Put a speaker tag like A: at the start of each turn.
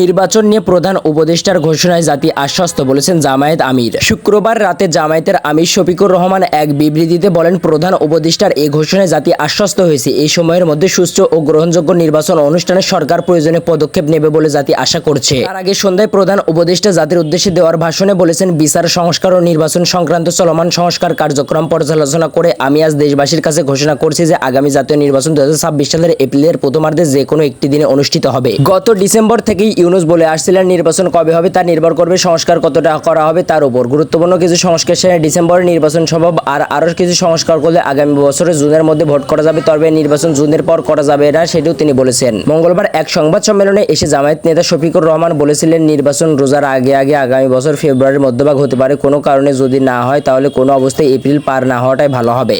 A: নির্বাচন নিয়ে প্রধান উপদেষ্টার ঘোষণায় জাতি আশ্বস্ত বলেছেন জামায়াত আমির। শুক্রবার রাতে জামায়াতের আমির শফিকুর রহমান এক বিবৃতিতে বলেন, প্রধান উপদেষ্টার এই ঘোষণায় জাতি আশ্বস্ত হয়েছে। এই সময়ের মধ্যে সুষ্ঠু ও গ্রহণযোগ্য নির্বাচন অনুষ্ঠানে সরকার প্রয়োজনে পদক্ষেপ নেবে বলে জাতি আশা করছে। তার আগে সন্ধ্যায় প্রধান উপদেষ্টা জাতির উদ্দেশ্যে দেওয়ার ভাষণে বলেছেন, বিচার, সংস্কার ও নির্বাচন সংক্রান্ত চলমান সংস্কার কার্যক্রম পর্যালোচনা করে আমি আজ দেশবাসীর কাছে ঘোষণা করছি যে আগামী জাতীয় নির্বাচন দুই হাজার ছাব্বিশ সালের এপ্রিলের প্রথমার্ধে যে কোনো একটি দিনে অনুষ্ঠিত হবে। গত ডিসেম্বর থেকেই ইউনুস বলে আসছিলেন, নির্বাচন কবে হবে তা নির্ভর করবে সংস্কার কতটা করা হবে তার উপর। গুরুত্বপূর্ণ কিছু সংস্কার সেরে ডিসেম্বরে নির্বাচন সম্ভব, আর আরও কিছু সংস্কার করলে আগামী বছরের জুনের মধ্যে ভোট করা যাবে, তবে নির্বাচন জুনের পর করা যাবে না সেটিও তিনি বলেছেন। মঙ্গলবার এক সংবাদ সম্মেলনে এসে জামায়াত নেতা শফিকুর রহমান বলেছিলেন, নির্বাচন রোজার আগে আগে আগামী বছর ফেব্রুয়ারির মধ্যভাগ হতে পারে, কোনো কারণে যদি না হয় তাহলে কোনো অবস্থায় এপ্রিল পার না হওয়াটাই ভালো হবে।